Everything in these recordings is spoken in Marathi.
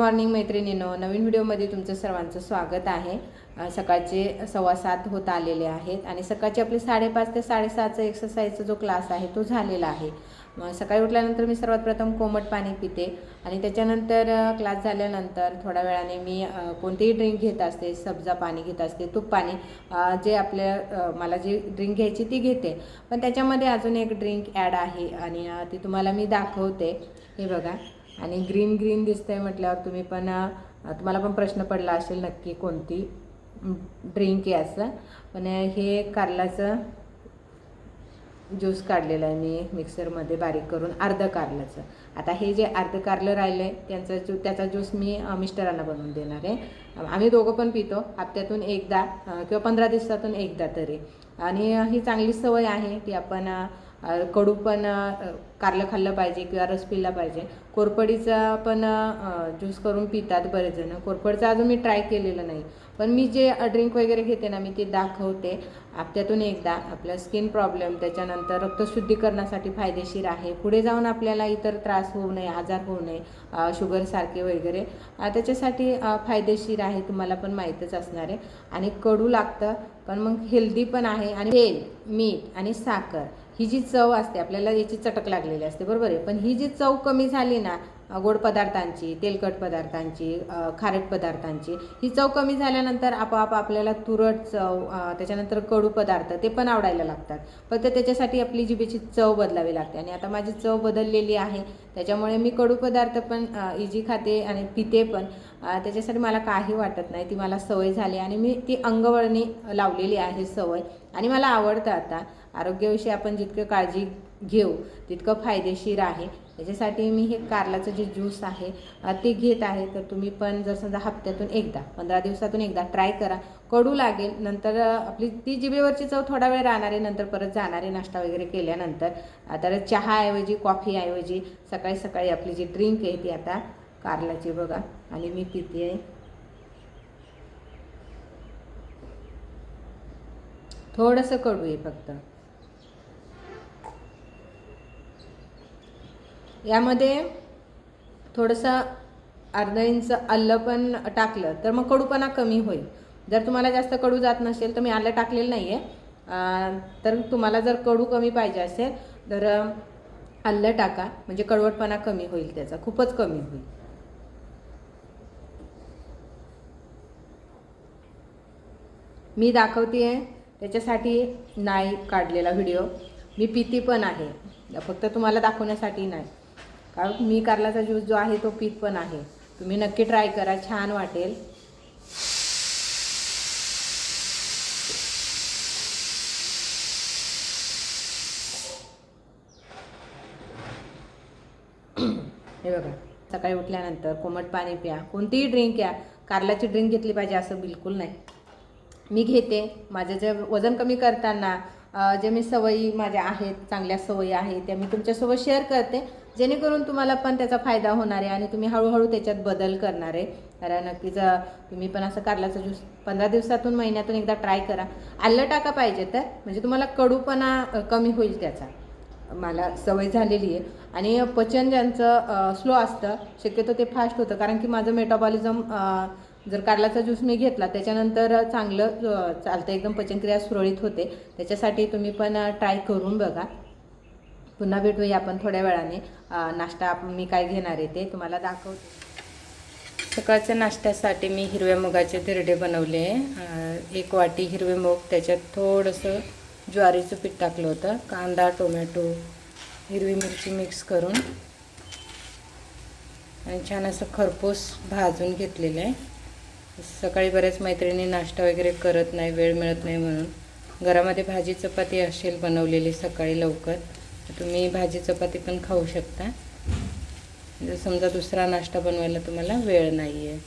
मॉर्निंग मैत्रिणीनो नवीन व्हिडिओमध्ये तुमचं सर्वांचं स्वागत आहे. सकाळचे सव्वा सात होत आलेले आहेत आणि सकाळचे आपले साडेपाच ते साडेसहाचा एक्सरसाइजचा जो क्लास आहे तो झालेला आहे. सकाळी उठल्यानंतर मी सर्वात प्रथम कोमट पाणी पिते आणि त्याच्यानंतर क्लास झाल्यानंतर थोड्या वेळाने मी कोणतेही ड्रिंक घेत असते सब्जा पाणी घेत असते तूप पाणी जे आपल्या मला जी ड्रिंक घ्यायची ती घेते. पण त्याच्यामध्ये अजून एक ड्रिंक ॲड आहे आणि ती तुम्हाला मी दाखवते. हे बघा. आणि ग्रीन ग्रीन दिसतंय म्हटल्यावर तुम्ही पण तुम्हाला पण प्रश्न पडला असेल नक्की कोणती ड्रिंक आहे असं. पण हे कारलाचं ज्यूस काढलेलं आहे मी मिक्सरमध्ये बारीक करून अर्ध कारल्याचं. आता हे जे अर्ध कारलं राहिलं आहे त्यांचा ज्यू त्याचा ज्यूस मी मिस्टरांना बनवून देणार आहे. आम्ही दोघं पण पितो हप्त्यातून एकदा किंवा पंधरा दिवसातून एकदा तरी. आणि ही चांगली सवय आहे की आपण कडू पण कारलं खाल्लं पाहिजे किंवा रस पिला पाहिजे. कोरपडीचा पण ज्यूस करून पितात बरेच जण कोरपडचा अजून मी ट्राय केलेलं नाही. पण मी जे ड्रिंक वगैरे घेते ना मी ते दाखवते. हप्त्यातून एकदा आपल्या स्किन प्रॉब्लेम त्याच्यानंतर रक्तशुद्धीकरणासाठी फायदेशीर आहे. पुढे जाऊन आपल्याला इतर त्रास होऊ नये आजार होऊ नये शुगरसारखे वगैरे त्याच्यासाठी फायदेशीर आहे तुम्हाला पण माहीतच असणार आहे. आणि कडू लागतं पण मग हेल्दी पण आहे. आणि तेल मीठ आणि साखर ही जी चव असते आपल्याला याची चटक लागलेली असते बरोबर आहे. पण ही जी चव कमी झाली ना गोड पदार्थांची तेलकट पदार्थांची खारट पदार्थांची ही चव कमी झाल्यानंतर आपोआप आपल्याला तुरट चव त्याच्यानंतर कडू पदार्थ ते पण आवडायला लागतात. फक्त त्याच्यासाठी आपली जिभेची चव बदलावी लागते. आणि आता माझी चव बदललेली आहे त्याच्यामुळे मी कडू पदार्थ पण इजी खाते आणि पिते पण. त्याच्यासाठी मला काही वाटत नाही ती मला सवय झाली आणि मी ती अंगवळणी लावलेली आहे सवय. आणि मला आवडतं आता आरोग्याविषयी आपण जितकं काळजी घेऊ तितकं फायदेशीर आहे. त्याच्यासाठी मी हे कारलाचं जे ज्यूस आहे ते घेत आहे. तर तुम्ही पण जर समजा हप्त्यातून एकदा पंधरा दिवसातून एकदा ट्राय करा. कडू लागेल नंतर आपली ती जिभेवरची चव थोडा वेळ राहणार आहे नंतर परत जाणार आहे नाश्ता वगैरे केल्यानंतर. तर चहाऐवजी कॉफीऐवजी सकाळी सकाळी आपली जी ड्रिंक आहे ती आता कारलाची बघा. आणि मी पिते. आहे थोडंसं कडू आहे फक्त. यामध्ये थोडंसं अर्धा इंच आलं पण टाकलं तर मग कडूपणा कमी होईल. जर तुम्हाला जास्त कडू जात नसेल तर मी आलं टाकलेलं नाही आहे तर तुम्हाला जर कडू कमी पाहिजे असेल तर आलं टाका. म्हणजे कडवटपणा कमी होईल त्याचा खूपच कमी होईल. मी दाखवते आहे त्याच्यासाठी नाही काढलेला व्हिडिओ. मी पिती पण आहे फक्त तुम्हाला दाखवण्यासाठी नाही. कारण मी कारलाचा ज्यूस जो आहे तो पीत पण आहे. तुम्ही नक्की ट्राय करा छान वाटेल. हे बघा सकाळी उठल्यानंतर कोमट पाणी प्या. कोणतीही ड्रिंक घ्या कारलाची ड्रिंक घेतली पाहिजे असं बिलकुल नाही. मी घेते. माझं जे वजन कमी करताना जे मी सवयी माझ्या आहेत चांगल्या सवयी आहेत त्या मी तुमच्यासोबत शेअर करते. जेणेकरून तुम्हाला पण त्याचा फायदा होणार आहे आणि तुम्ही हळूहळू त्याच्यात बदल करणार आहे. कारण नक्कीच तुम्ही पण असं कारल्याचा ज्यूस पंधरा दिवसातून महिन्यातून एकदा ट्राय करा. आलं टाका पाहिजे तर म्हणजे तुम्हाला कडूपणा कमी होईल त्याचा. मला सवय झालेली आहे. आणि पचन ज्यांचं स्लो असतं शक्यतो ते फास्ट होतं. कारण की माझं मेटाबॉलिझम जर कारलाचा ज्यूस मी घेतला त्याच्यानंतर चांगलं चालतं. एकदम पचनक्रिया सुरळीत होते. त्याच्यासाठी तुम्ही पण ट्राय करून बघा. पुन्हा भेटूया आपण थोड्या वेळाने. नाश्ता मी काय घेणार आहे ते तुम्हाला दाखवते. सकाळच्या नाश्त्यासाठी मी हिरव्या मुगाचे धिरडे बनवले. एक वाटी हिरवे मूग त्याच्यात थोडंसं ज्वारीचं पीठ टाकलं होतं. कांदा टोमॅटो हिरवी मिरची मिक्स करून. आणि छान असं खरपूस भाजून घेतलेलं आहे. सकाळी बऱ्याच मैत्रिणी नाश्ता वगैरे करत नाही वेळ मिळत नाही म्हणून. घरामध्ये भाजी चपाती असेल बनवलेली सकाळी लवकर. तुम्ही भाजी चपाती पण खाऊ शकता. जर समजा दुसरा नाश्ता बनवायला तुम्हाला वेळ नाही आहे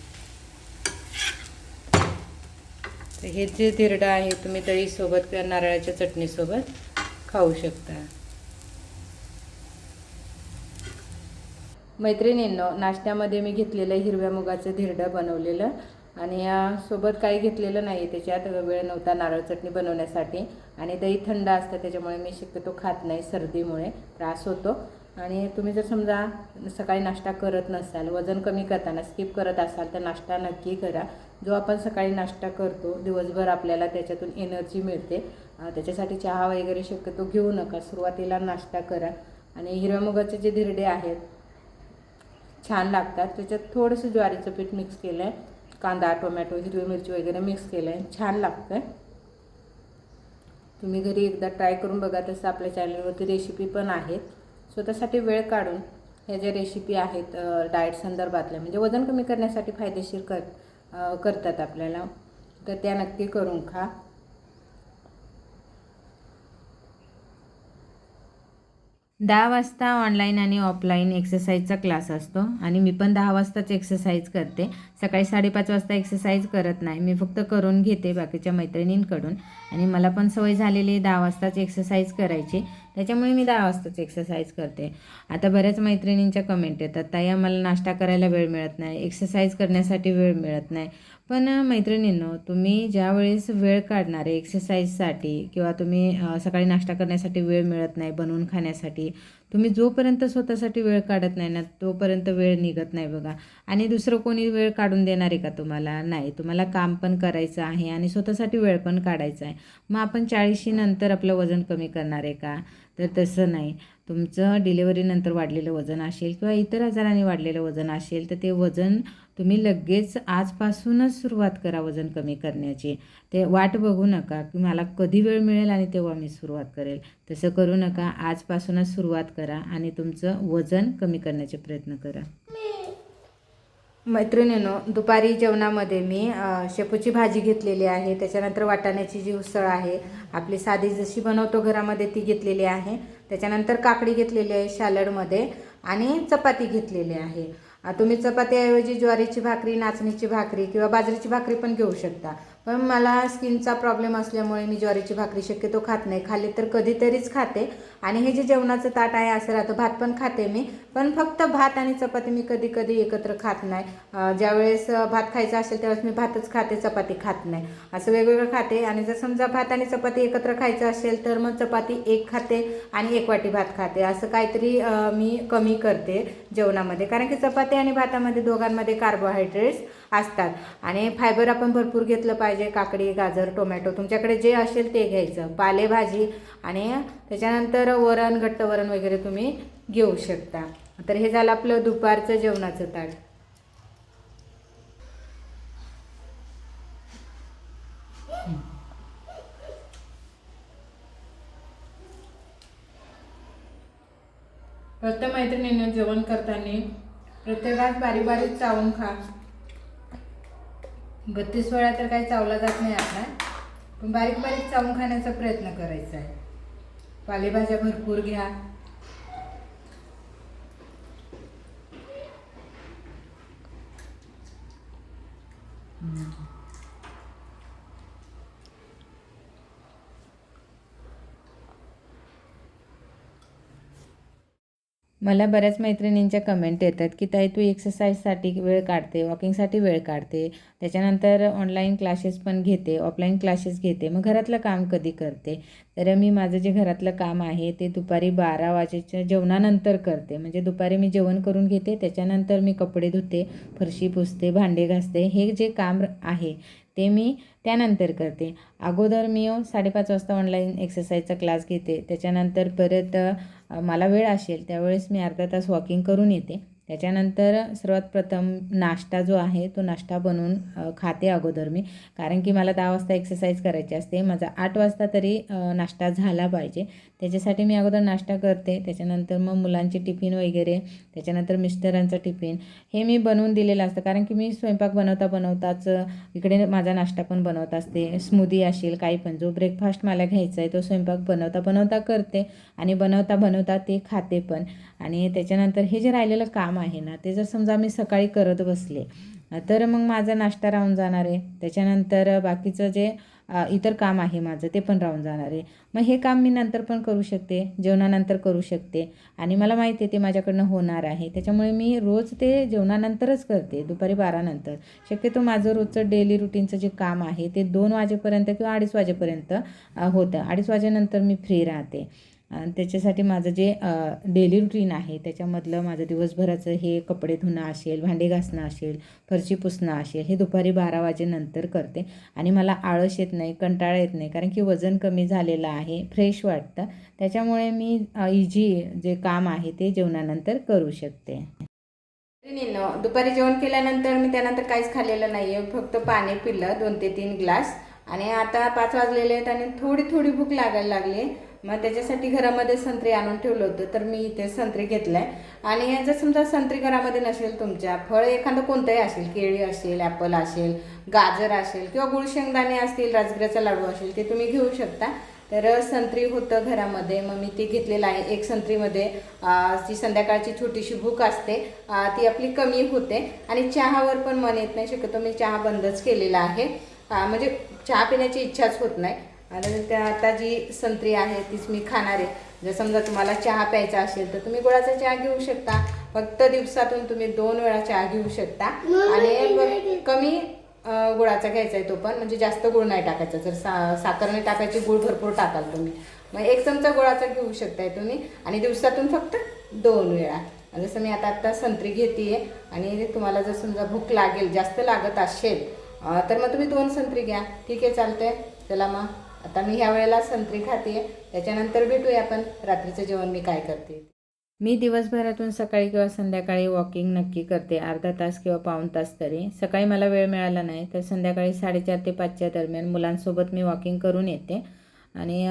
तर हे जे धिरडं आहे तुम्ही दहीसोबत किंवा नारळाच्या चटणीसोबत खाऊ शकता. मैत्रिणींनो नाश्त्यामध्ये मी घेतलेलं हिरव्या मुगाचं धिरडं बनवलेलं आणि सोबत काही घेतलेलं नाही त्याच्यात. वेळ नव्हता नारळ चटणी बनवण्यासाठी. आणि दही थंड असतं त्याच्यामुळे मी शक्यतो खात नाही सर्दीमुळे. त्रास होतो. आणि तुम्ही जर समजा सकाळी नाश्ता करत नसाल वजन कमी करताना स्किप करत असाल तर नाश्ता नक्की करा. जो आपण सकाळी नाश्ता करतो दिवसभर आपल्याला त्याच्यातून एनर्जी मिळते. त्याच्यासाठी चहा वगैरे शक्यतो घेऊ नका. सुरुवातीला नाश्ता करा. आणि हिरव्या मुगाचे जे धिरडे आहेत छान लागतात. त्याच्यात थोडंसं ज्वारीचं पीठ मिक्स केलं आहे कांदा टोमॅटो हिरवी मिरची वगैरे मिक्स केलं आहे छान लागतं आहे तुम्ही घरी एकदा ट्राय करून बघा. तसं आपल्या चॅनलवरती रेसिपी पण आहेत. स्वतःसाठी वेळ काढून ह्या ज्या रेसिपी आहेत डाएट संदर्भातल्या म्हणजे वजन कमी करण्यासाठी फायदेशीर कर करतात आपल्याला. तर त्या नक्की करून खा. दहा वाजता ऑनलाईन आणि ऑफलाईन एक्सरसाइजचा क्लास असतो. आणि मी पण दहा वाजताच एक्सरसाइज करते. सकाळी साडेपाच वाजता एक्सरसाइज करत नाही. मी फक्त करून घेते बाकीच्या मैत्रिणींकडून. आणि मला पण सवय झालेली आहे दहा वाजताच एक्सरसाइज करायची. त्याच्यामुळे मी दहा वाजताच एक्सरसाइज करते. आता बऱ्याच मैत्रिणींच्या कमेंट येतात ताई आम्हाला नाश्ता करायला वेळ मिळत नाही. एक्सरसाइज करण्यासाठी वेळ मिळत नाही. पण मैत्रिणींनो तुम्ही ज्यावेळेस वेळ काढणार आहे एक्सरसाइजसाठी किंवा तुम्ही सकाळी नाश्ता करण्यासाठी वेळ मिळत नाही बनवून खाण्यासाठी तुम्ही जोपर्यंत स्वतःसाठी वेळ काढत नाही ना तोपर्यंत वेळ निघत नाही बघा. आणि दुसरं कोणी वेळ काढून देणार आहे का तुम्हाला? नाही. तुम्हाला काम पण करायचं आहे आणि स्वतःसाठी वेळ पण काढायचा आहे. मग आपण चाळीशी नंतर आपलं वजन कमी करणार आहे का? तर तसं नाही. तुमचं डिलेवरीनंतर वाढलेलं वजन असेल किंवा इतर आजाराने वाढलेलं वजन असेल तर ते वजन तुम्ही लगेच आजपासूनच सुरुवात करा वजन कमी करण्याची. ते वाट बघू नका की मला कधी वेळ मिळेल आणि तेव्हा मी सुरुवात करेल. तसं करू नका आजपासूनच सुरुवात करा आणि तुमचं वजन कमी करण्याचे प्रयत्न करा. मैत्रिणीनो दुपारी जेवणामध्ये मी शेपूची भाजी घेतलेली आहे. त्याच्यानंतर वाटाण्याची जी उसळ आहे आपली साधी जशी बनवतो घरामध्ये ती घेतलेली आहे. त्याच्यानंतर काकडी घेतलेली आहे सॅलडमध्ये आणि चपाती घेतलेली आहे. तुम्ही चपातीऐवजी ज्वारीची भाकरी नाचणीची भाकरी किंवा बाजरीची भाकरी पण घेऊ शकता. पण मला स्किनचा प्रॉब्लेम असल्यामुळे मी ज्वारीची भाकरी शक्यतो खात नाही. खाल्ली तर कधीतरीच खाते. आणि हे जे जेवणाचं ताट आहे असं राहतं. भात पण खाते मी. पण फक्त भात आणि चपाती मी कधी कधी एकत्र खात नाही. ज्यावेळेस भात खायचा असेल त्यावेळेस मी भातच खाते चपाती खात नाही. असं वेगवेगळं खाते आणि जर समजा भात आणि चपाती एकत्र खायचं असेल तर मग चपाती एक खाते आणि एक वाटी भात खाते. असं काहीतरी मी कमी करते जेवणामध्ये. कारण की चपाती आणि भातामध्ये दोघांमध्ये कार्बोहायड्रेट्स असतात. आणि फायबर आपण भरपूर घेतलं पाहिजे. काकडी गाजर टोमॅटो तुमच्याकडे जे असेल ते घ्यायचं. पालेभाजी आणि त्याच्यानंतर वरण घट्ट वरण वगैरे तुम्ही घेऊ शकता. तर हे झालं आपलं दुपारचं जेवणाचं ताट. प्रत्येक मैत्रिणीने जेवण करताना प्रत्येकात बारीक बारीक चावून खा. बत्तीस वेळा तर काही चावला जात नाही आपला पण बारीक बारीक चावून खाण्याचा प्रयत्न करायचा आहे. पालेभाज्या भरपूर घ्या. No. मला बऱ्याच मैत्रिणींच्या कमेंट येतात की ताई तू एक्सरसाइजसाठी वेळ काढते वॉकिंगसाठी वेळ काढते त्याच्यानंतर ऑनलाईन क्लासेस पण घेते ऑफलाईन क्लासेस घेते मग घरातलं काम कधी करते? तर मी माझं जे घरातलं काम आहे ते दुपारी बारा वाजेच्या जेवणानंतर करते. म्हणजे दुपारी मी जेवण करून घेते त्याच्यानंतर मी कपडे धुते फरशी पुसते भांडे घासते. हे जे काम आहे ते मी त्यानंतर करते. अगोदर मी साडेपाच वाजता ऑनलाईन एक्सरसाइजचा क्लास घेते. त्याच्यानंतर परत मला वेळ असेल त्यावेळेस मी अर्धा तास वॉकिंग करून येते. त्याच्यानंतर सर्वात प्रथम नाश्ता जो आहे तो नाश्ता बनवून खाते अगोदर मी. कारण की मला दहा वाजता एक्सरसाइज करायची असते. माझा आठ वाजता तरी नाश्ता झाला पाहिजे. त्याच्यासाठी मी अगोदर नाश्ता करते. त्याच्यानंतर मग मुलांचे टिफिन वगैरे त्याच्यानंतर मिस्टरांचं टिफिन हे मी बनवून दिलेलं असतं. कारण की मी स्वयंपाक बनवता बनवताच इकडे माझा नाश्ता पण बनवत असते. स्मूदी असेल काही पण. जो ब्रेकफास्ट मला घ्यायचा आहे तो स्वयंपाक बनवता बनवता करते. आणि बनवता बनवता ते खाते पण. आणि त्याच्यानंतर हे जे राहिलेलं काम आहे ना ते जर समजा मी सकाळी करत बसले तर मग माझा नाश्ता राहून जाणार आहे. त्याच्यानंतर बाकीचं जे इतर काम आहे माझं ते पण राहून जाणार आहे. मग हे काम मी नंतर पण करू शकते जेवणानंतर करू शकते. आणि मला माहिती आहे ते माझ्याकडनं होणार आहे. त्याच्यामुळे मी रोज ते जेवणानंतरच करते दुपारी बारानंतर. शक्यतो माझं रोजचं डेली रुटीनचं जे काम आहे ते दोन वाजेपर्यंत किंवा अडीच वाजेपर्यंत होतं. अडीच वाजेनंतर मी फ्री राहते. आणि त्याच्यासाठी माझं जे डेली रुटीन आहे त्याच्यामधलं माझं दिवसभराचं हे कपडे धुणं असेल भांडे घासणं असेल फरशी पुसणं असेल हे दुपारी बारा वाजेनंतर करते. आणि मला आळस येत नाही कंटाळा येत नाही कारण की वजन कमी झालेलं आहे फ्रेश वाटतं. त्याच्यामुळे मी इझी जे काम आहे ते जेवणानंतर करू शकते. दुपारी जेवण केल्यानंतर मी त्यानंतर काहीच खाल्लेलं नाही आहे फक्त पाणी पिलं दोन ते तीन ग्लास. आणि आता पाच वाजलेले आहेत आणि थोडी थोडी भूक लागायला लागली मग त्याच्यासाठी घरामध्ये संत्री आणून ठेवलं होतं तर मी इथे संत्री घेतलं आहे आणि जर समजा संत्री घरामध्ये नसेल तुमच्या फळ एखादं कोणतंही असेल केळी असेल ॲपल असेल गाजर असेल किंवा गुळशेंगदाणे असतील राजगिऱ्याचा लाडू असेल ते तुम्ही घेऊ शकता. तर संत्री होतं घरामध्ये मग मी ती घेतलेलं आहे. एक संत्रीमध्ये ती जी संध्याकाळची छोटीशी भूक असते ती आपली कमी होते. आणि चहावर पण मन येत नाही शक्यतो मी चहा बंदच केलेला आहे. म्हणजे चहा पिण्याची इच्छाच होत नाही. आणि त्या आता जी संत्री आहे तीच मी खाणार आहे. जर समजा तुम्हाला चहा प्यायचा असेल तर तुम्ही गुळाचा चहा घेऊ शकता. फक्त दिवसातून तुम्ही दोन वेळा चहा घेऊ शकता. आणि कमी गुळाचा घ्यायचा आहे तो पण. म्हणजे जास्त गुळ नाही टाकायचा. जर सा साखर नाही टाकायची गुळ भरपूर टाकाल तुम्ही. मग एक चमचा गुळाचा घेऊ शकताय तुम्ही. आणि दिवसातून फक्त दोन वेळा. जसं मी आता आत्ता संत्री घेते आणि तुम्हाला जर समजा भूक लागेल जास्त लागत असेल तर मग तुम्ही दोन संत्री घ्या. ठीक आहे चालतंय. चला मग. आता मी ह्या वेळेला संत्री खाते त्याच्यानंतर भेटूया आपण. रात्रीचं जेवण मी काय करते? मी दिवसभरातून सकाळी किंवा संध्याकाळी वॉकिंग नक्की करते. अर्धा तास किंवा पाऊण तास तरी. सकाळी मला वेळ मिळाला नाही तर संध्याकाळी साडेचार ते पाचच्या दरम्यान मुलांसोबत मी वॉकिंग करून येते. आणि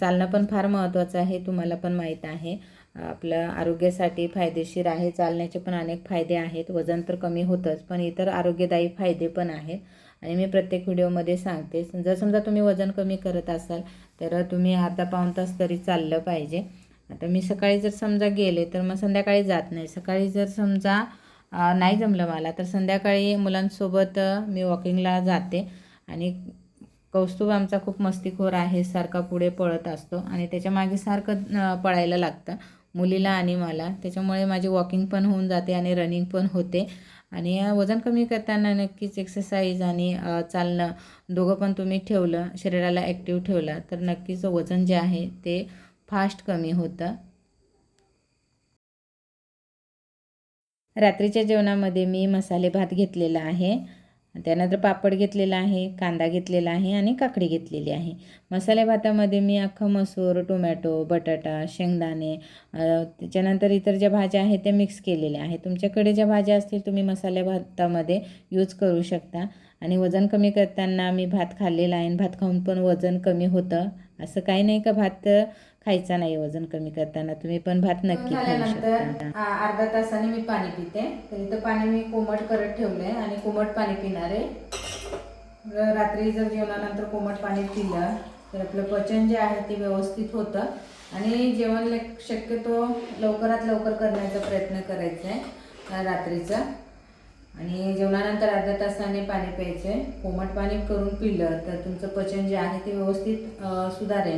चालणं पण फार महत्त्वाचं आहे तुम्हाला पण माहीत आहे. आपलं आरोग्यासाठी फायदेशीर आहे. चालण्याचे पण अनेक फायदे आहेत. वजन तर कमी होतंच पण इतर आरोग्यदायी फायदे पण आहेत. आणि मी प्रत्येक व्हिडिओमध्ये सांगते. जर समजा तुम्ही वजन कमी करत असाल तर तुम्ही अर्धा पाऊण तास तरी चाललं पाहिजे. आता मी सकाळी जर समजा गेले तर मग संध्याकाळी जात नाही. सकाळी जर समजा नाही जमलं मला तर संध्याकाळी मुलांसोबत मी वॉकिंगला जाते. आणि कौस्तुभ आमचा खूप मस्तीखोर आहे सारखा पुढे पळत असतो. आणि त्याच्यामागे सारखं पळायला लागतं. मुलीला आणि मला. त्याच्यामुळे माझी वॉकिंग पण होऊन जाते आणि रनिंग पण होते. आणि वजन कमी करताना नक्कीच एक्सरसाइज आणि चालणं दोघं पण तुम्ही ठेवलं शरीराला ॲक्टिव्ह ठेवलं तर नक्कीच वजन जे आहे ते फास्ट कमी होतं. रात्रीच्या जेवणामध्ये मी मसाले भात घेतलेला आहे. त्यानंतर पापड घेतलेला आहे कांदा घेतलेला आहे आणि काकडी घेतलेली आहे. मसाले भातामध्ये मी अख्खं मसूर टोमॅटो बटाटा शेंगदाणे त्याच्यानंतर इतर ज्या भाज्या आहेत त्या मिक्स केलेल्या आहेत. तुमच्याकडे ज्या भाज्या असतील तुम्ही मसाले भातामध्ये यूज करू शकता. आणि वजन कमी करताना मी भात खाल्लेला आहे आणि भात खाऊन पण वजन कमी होतं. असं काही नाही का? भात खायचा नाही वजन कमी करताना तुम्ही पण भात नक्की खाऊ शकता. अर्धा तासाने मी पाणी पिते. तर इथं पाणी मी कोमट करत ठेवलंय आणि कोमट पाणी पिणार आहे. रात्री जर जेवणानंतर कोमट पाणी पिलं तर आपलं पचन जे आहे ते व्यवस्थित होतं. आणि जेवण शक्यतो लवकरात लवकर करण्याचा प्रयत्न करायचा आहे रात्रीचा. आणि जेवणानंतर अर्ध्या तासाने पाणी प्यायचं आहे कोमट पाणी करून पिलं तर तुमचं पचन जे आहे ते व्यवस्थित सुधारेल.